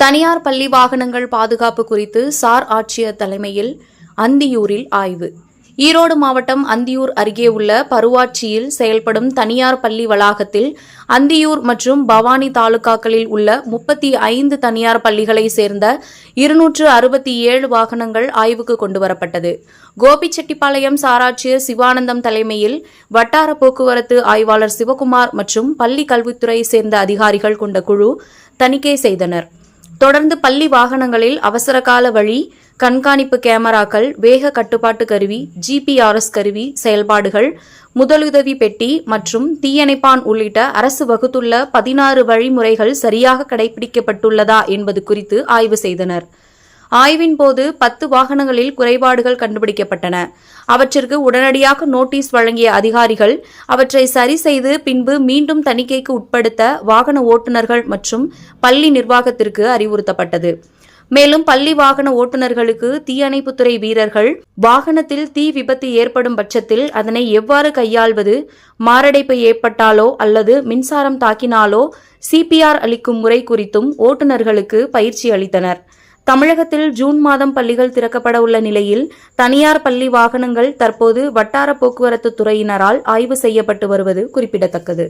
தனியார் பள்ளி வாகனங்கள் பாதுகாப்பு குறித்து சார் ஆட்சியர் தலைமையில் அந்தியூரில் ஆய்வு. ஈரோடு மாவட்டம் அந்தியூர் அருகே உள்ள பருவாட்சியில் செயல்படும் தனியார் பள்ளி வளாகத்தில் அந்தியூர் மற்றும் பவானி தாலுகாக்களில் உள்ள முப்பத்தி ஐந்து தனியார் பள்ளிகளை சேர்ந்த இருநூற்று அறுபத்தி ஏழு வாகனங்கள் ஆய்வுக்கு கொண்டுவரப்பட்டது கோபிச்செட்டிப்பாளையம் சாராட்சியர் சிவானந்தம் தலைமையில் வட்டார போக்குவரத்து ஆய்வாளர் சிவகுமார் மற்றும் பள்ளி கல்வித்துறை சேர்ந்த அதிகாரிகள் கொண்ட குழு தணிக்கை செய்தனர். தொடர்ந்து பள்ளி வாகனங்களில் அவசரகால வழி கண்காணிப்பு கேமராக்கள் வேக கட்டுப்பாட்டு கருவி ஜிபிஆர்எஸ் கருவி செயல்பாடுகள் முதலுதவி பெட்டி மற்றும் தீயணைப்பான் உள்ளிட்ட அரசு வகுத்துள்ள பதினாறு வழிமுறைகள் சரியாக கடைபிடிக்கப்பட்டுள்ளதா என்பது குறித்து ஆய்வு செய்தனர். ஆய்வின் போது பத்து வாகனங்களில் குறைபாடுகள் கண்டுபிடிக்கப்பட்டன. அவற்றிற்கு உடனடியாக நோட்டீஸ் வழங்கிய அதிகாரிகள் அவற்றை சரி செய்து பின்பு மீண்டும் தணிக்கைக்கு உட்படுத்த வாகன ஓட்டுநர்கள் மற்றும் பள்ளி நிர்வாகத்திற்கு அறிவுறுத்தப்பட்டது. மேலும் பள்ளி வாகன ஓட்டுநர்களுக்கு தீயணைப்புத்துறை வீரர்கள் வாகனத்தில் தீ விபத்து ஏற்படும் பட்சத்தில் அதனை எவ்வாறு கையாள்வது மாரடைப்பு ஏற்பட்டாலோ அல்லது மின்சாரம் தாக்கினாலோ சிபிஆர் அளிக்கும் முறை குறித்தும் ஓட்டுநர்களுக்கு பயிற்சி அளித்தனர். தமிழகத்தில் ஜூன் மாதம் பள்ளிகள் திறக்கப்பட உள்ள நிலையில் தனியார் பள்ளி வாகனங்கள் தற்போது வட்டார போக்குவரத்து துறையினரால் ஆய்வு செய்யப்பட்டு வருவது குறிப்பிடத்தக்கது.